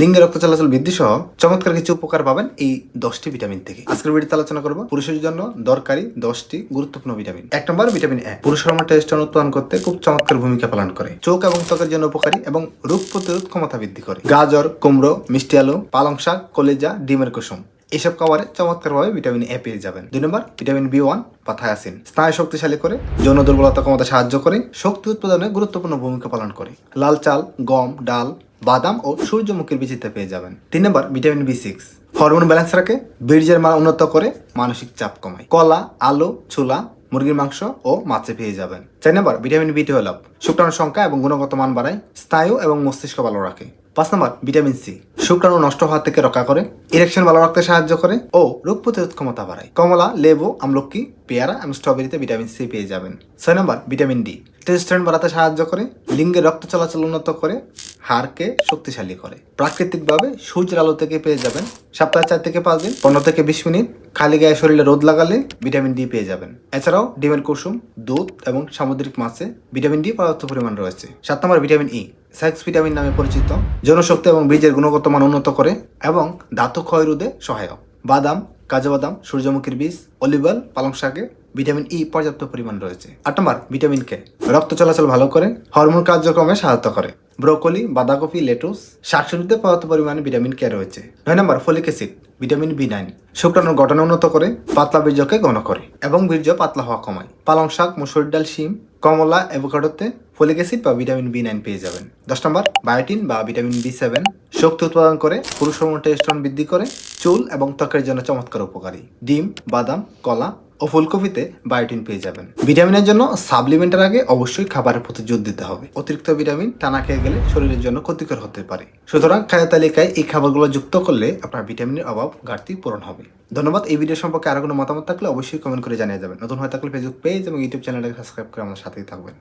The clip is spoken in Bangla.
লিঙ্গের রক্ত চলাচল বৃদ্ধি সহ চমৎকার কিছু উপকার পাবেন এই দশটি ভিটামিন থেকে। আজকের ভিডিওতে আলোচনা করব পুরুষের জন্য দরকারি দশটি গুরুত্বপূর্ণ ভিটামিন। এক নম্বর ভিটামিন এ। পুরুষের হরমোন টেস্টন উৎপাদন করতে খুব চমৎকার ভূমিকা পালন করে। চোখ এবং ত্বকের জন্য উপকারী এবং রোগ প্রতিরোধ ক্ষমতা বৃদ্ধি করে। গাজর, কুমড়ো, মিষ্টি আলু, পালং শাক, কলেজা, ডিমের কুসুম। এসব খাবারে চমৎকারভাবে ভিটামিন এ পেয়ে যাবেন। দুই নম্বর ভিটামিন বি ওয়ান বা থায়াসিন স্নায়ু শক্তিশালী করে, যৌন দুর্বলতা কমাতে সাহায্য করে, শক্তি উৎপাদনে গুরুত্বপূর্ণ ভূমিকা পালন করে। লাল চাল, গম, ডাল, বাদাম ও সূর্যমুখীর বীজিতে পেয়ে যাবেন। তিন নম্বর vitamin B six hormone balance রাখে, বীর্যের মান উন্নত করে, মানসিক চাপ কমায়। কলা, আলু, ছোলা, মুরগির মাংস ও মাছে পেয়ে যাবেন। চার নম্বর ভিটামিন বি টুয়েলভ শুক্রাণু সংখ্যা এবং গুণগত মান বাড়ায়, স্নায়ু এবং মস্তিষ্ক ভালো রাখে। পাঁচ নম্বর, ভিটামিন সি। শুক্রাণু নষ্ট হওয়া থেকে রক্ষা করে ইরেকশন ভালো রাখতে সাহায্য করে ও রোগ প্রতিরোধ ক্ষমতা বাড়ায়। কমলা, লেবু, আমলকি, পেয়ারা এবং স্ট্রবেরিতে ভিটামিন সি পেয়ে যাবেন। ছয় নম্বর, ভিটামিন ডি। টেস্টোস্টেরন বাড়াতে সাহায্য করে লিঙ্গের রক্ত চলাচল উন্নত করে, হাড়কে শক্তিশালী করে। প্রাকৃতিকভাবে সূর্যের আলো থেকে পেয়ে যাবেন, সপ্তাহে চার থেকে পাঁচ দিন, পনেরো থেকে বিশ মিনিট, খালি গায়ে শরীরে রোদ লাগালে ভিটামিন ডি পেয়ে যাবেন। এছাড়াও ডিমের কুসুম, দুধ এবং সামুদ্রিক মাছে ভিটামিন ডি পর্যাপ্ত পরিমাণ রয়েছে। সাত নম্বর, ভিটামিন ই। সেক্স ভিটামিন নামে পরিচিত। জনশক্তি এবং বীজের গুণগত মান উন্নত করে এবং ধাতু ক্ষয় রোধে সহায়ক। বাদাম, কাজু বাদাম, সূর্যমুখীর বীজ, অলিভ পালং শাকে ভিটামিন ই পর্যাপ্ত পরিমাণ রয়েছে। আট নম্বর, ভিটামিন কে রক্ত চলাচল ভালো করে, হরমোন কার্যক্রমে সহায়তা করে। ব্রোকলি, বাঁধাকপি, লেটুস, শাকসবজিতে পর্যাপ্ত পরিমাণে ভিটামিন কে রয়েছে। নয় নম্বর, folic acid, vitamin B nine. শুক্রাণুর গঠন উন্নত করে, পাতলা বীর্যকে ঘন করে এবং বীর্য পাতলা হওয়া কমায়। পালং শাক, মুসুর ডাল, শিম কমলা, অ্যাভোকাডোতে ফলিক অ্যাসিড বা ভিটামিন বি নাইন পেয়ে যাবেন। দশ নম্বর, বায়োটিন বা ভিটামিন বি সেভেন শক্তি উৎপাদন করে, পুরুষ হরমোন টেস্টন বৃদ্ধি করে, চুল এবং ত্বকের জন্য চমৎকার উপকারী। ডিম, বাদাম, কলা ও ফুলকপিতে বায়োটিন পেয়ে যাবেন। ভিটামিনের জন্য সাপ্লিমেন্টের আগে অবশ্যই খাবারের প্রতি জোর দিতে হবে। অতিরিক্ত ভিটামিন টানা খেয়ে গেলে শরীরের জন্য ক্ষতিকর হতে পারে। সুতরাং খাদ্য তালিকায় এই খাবারগুলো যুক্ত করলে আপনার ভিটামিনের অভাব ঘাটতি পূরণ হবে। ধন্যবাদ। এই ভিডিও সম্পর্কে আরও কোনো মতামত থাকলে অবশ্যই কমেন্ট করে জানিয়ে যাবেন। নতুন হয়ে থাকলে ফেসবুক পেজ এবং ইউটিউব চ্যানেলটাকে সাবস্ক্রাইব করে আমার সাথেই থাকবেন।